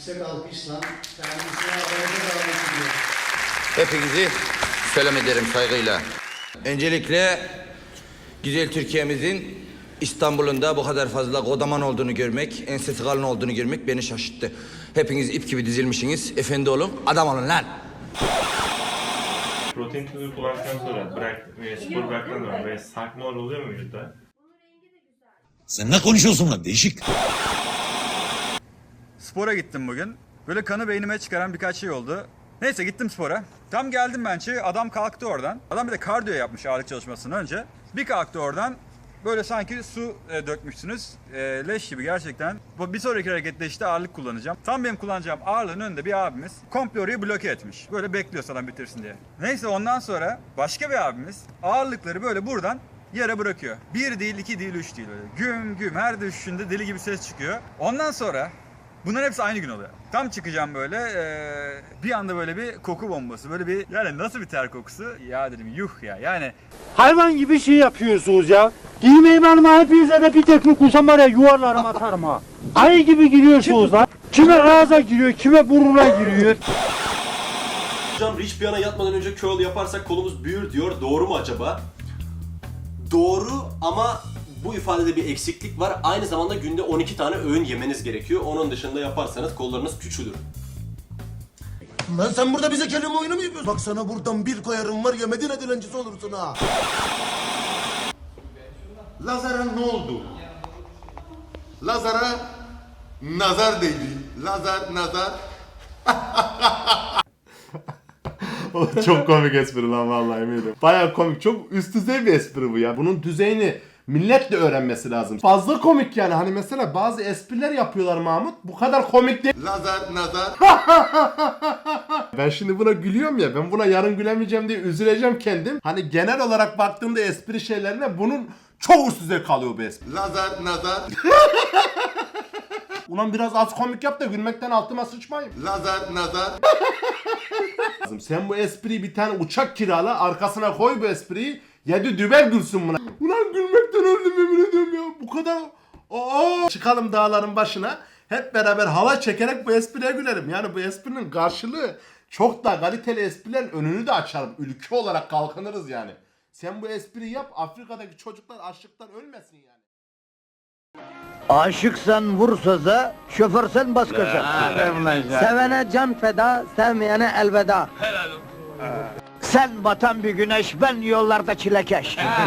yüksek alkışla kendisine adaylığa davet ediyorum. Hepinizi selam ederim saygıyla. Öncelikle güzel Türkiye'mizin İstanbul'un da bu kadar fazla kodaman olduğunu görmek, ensesi kalın olduğunu görmek beni şaşırttı. Hepiniz ip gibi dizilmişsiniz. Efendi olun, adam olun lan. Protein tozu kullandıktan sonra bırak, e, spor bıraktıktan sonra böyle sarkmalar oluyor mu vücutta? Sen ne konuşuyorsun lan değişik. Spora gittim bugün. Böyle kanı beynime çıkaran birkaç şey oldu. Neyse gittim spora. Tam geldim ben şey adam kalktı oradan. Adam bir de kardiyo yapmış ağırlık çalışmasından önce. Bir kalktı oradan. Böyle sanki su e, dökmüşsünüz. E, leş gibi gerçekten. Bu bir sonraki harekette işte ağırlık kullanacağım. Tam benim kullanacağım ağırlığın önünde bir abimiz komple orayı bloke etmiş. Böyle bekliyor adam bitirsin diye. Neyse ondan sonra başka bir abimiz ağırlıkları böyle buradan yere bırakıyor. Bir değil, iki değil, üç değil böyle. Güm güm her düşüşünde deli gibi ses çıkıyor. Ondan sonra Bunların hepsi aynı gün oluyor. Tam çıkacağım böyle eee, bir anda böyle bir koku bombası. Böyle bir yani nasıl bir ter kokusu? Ya dedim yuh ya yani Hayvan gibi şey yapıyorsunuz ya. Giymeyi benim hepinize de bir tekme kursam var ya yuvarlarım atarım ha. Ayı gibi giriyorsunuz lan. Kime ağza giriyor, kime burnuna giriyor. Hocam Rich bir yana yatmadan önce curl yaparsak kolumuz büyür diyor. Doğru mu acaba? Doğru ama bu ifadede bir eksiklik var. Aynı zamanda günde 12 tane öğün yemeniz gerekiyor. Onun dışında yaparsanız kollarınız küçülür. Lan sen burada bize kelime oyunu mu yapıyorsun? Bak sana buradan bir koyarım var ya Medine dilencisi olursun ha. Lazar'a ne oldu? Lazar'a nazar değdi. Lazar, nazar. çok komik espri lan vallahi eminim. Baya komik. Çok üst düzey bir espri bu ya. Bunun düzeyini millet de öğrenmesi lazım. Fazla komik yani. Hani mesela bazı espriler yapıyorlar Mahmut. Bu kadar komik değil. Lazar, nazar. ben şimdi buna gülüyorum ya. Ben buna yarın gülemeyeceğim diye üzüleceğim kendim. Hani genel olarak baktığımda espri şeylerine bunun çok üst düzey kalıyor bu espri. Lazar, nazar. Ulan biraz az komik yap da gülmekten altıma sıçmayayım. Nazar. lazım. Sen bu espriyi bir tane uçak kirala arkasına koy bu espriyi. Yedi düber gülsün buna. Ulan gülmekten öldüm yemin ediyorum ya. Bu kadar. Aa! Çıkalım dağların başına. Hep beraber hava çekerek bu espriye gülerim. Yani bu esprinin karşılığı çok da kaliteli esprilerin önünü de açarım. Ülke olarak kalkınırız yani. Sen bu espriyi yap Afrika'daki çocuklar açlıktan ölmesin yani. Aşıksan vur söze, şoförsen bas gaza. Sevene can feda, sevmeyene elveda. Sen batan bir güneş, ben yollarda çilekeş.